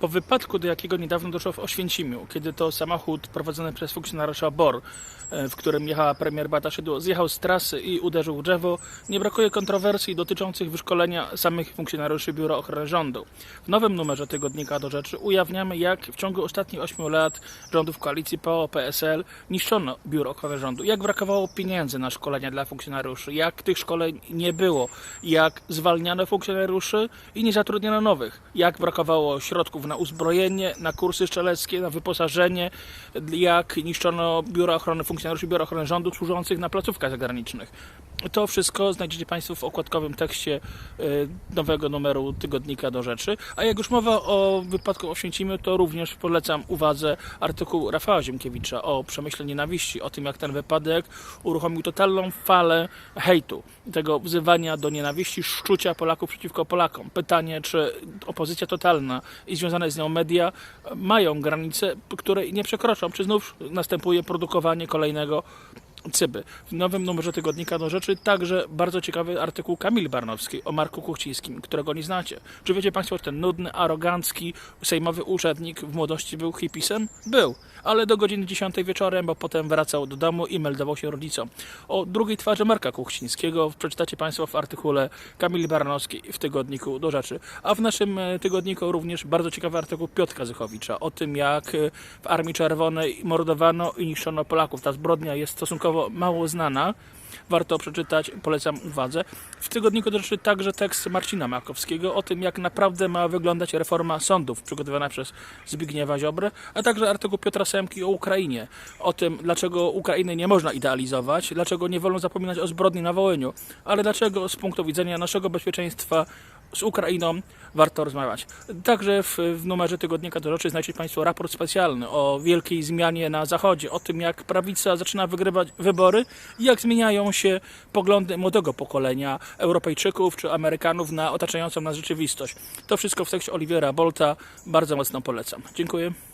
Po wypadku, do jakiego niedawno doszło w Oświęcimiu, kiedy to samochód prowadzony przez funkcjonariusza BOR, e, w którym jechała premier Beata Szydło, zjechał z trasy i uderzył w drzewo, nie brakuje kontrowersji dotyczących wyszkolenia samych funkcjonariuszy Biura Ochrony Rządu. W nowym numerze tygodnika do rzeczy ujawniamy, jak w ciągu ostatnich 8 lat rządów koalicji PO-PSL niszczono Biuro Ochrony Rządu, jak brakowało pieniędzy na szkolenia dla funkcjonariuszy, jak tych szkoleń nie było, jak zwalniano funkcjonariuszy i nie zatrudniono nowych, jak brakowało środków na uzbrojenie, na kursy strzeleckie, na wyposażenie, jak niszczono biura ochrony funkcjonariuszy Biura Ochrony Rządu służących na placówkach zagranicznych. To wszystko znajdziecie Państwo w okładkowym tekście e, nowego numeru tygodnika do rzeczy. A jak już mowa o wypadku Oświęcimiu, to również polecam uwadze artykuł Rafała Ziemkiewicza o przemyśle nienawiści, o tym jak ten wypadek uruchomił totalną falę hejtu, tego wzywania do nienawiści, szczucia Polaków przeciwko Polakom. Pytanie, czy opozycja totalna i związane z nią media mają granice, której nie przekroczą, czy znów następuje produkowanie kolejnego Cyby. W nowym numerze tygodnika do rzeczy także bardzo ciekawy artykuł Kamili Barnowskiej o Marku Kuchcińskim, którego nie znacie. Czy wiecie Państwo, że ten nudny, arogancki, sejmowy urzędnik w młodości był hipisem? Był, ale do godziny 10 wieczorem, bo potem wracał do domu i meldował się rodzicom. O drugiej twarzy Marka Kuchcińskiego przeczytacie Państwo w artykule Kamili Barnowskiej w tygodniku do rzeczy. A w naszym e, tygodniku również bardzo ciekawy artykuł Piotra Zychowicza o tym, jak e, w Armii Czerwonej mordowano i niszczono Polaków. Ta zbrodnia jest stosunkowo mało znana. Warto przeczytać, polecam uwadze. W tygodniku dotyczy także tekst Marcina Makowskiego o tym, jak naprawdę ma wyglądać reforma sądów przygotowana przez Zbigniewa Ziobrę, a także artykuł Piotra Semki o Ukrainie, o tym, dlaczego Ukrainy nie można idealizować, dlaczego nie wolno zapominać o zbrodni na Wołyniu, ale dlaczego z punktu widzenia naszego bezpieczeństwa z Ukrainą warto rozmawiać. Także w, w numerze tygodnika do rzeczy znajdziecie Państwo raport specjalny o wielkiej zmianie na Zachodzie, o tym jak prawica zaczyna wygrywać wybory i jak zmieniają się poglądy młodego pokolenia Europejczyków czy Amerykanów na otaczającą nas rzeczywistość. To wszystko w tekście Oliwiera Bolta. Bardzo mocno polecam. Dziękuję.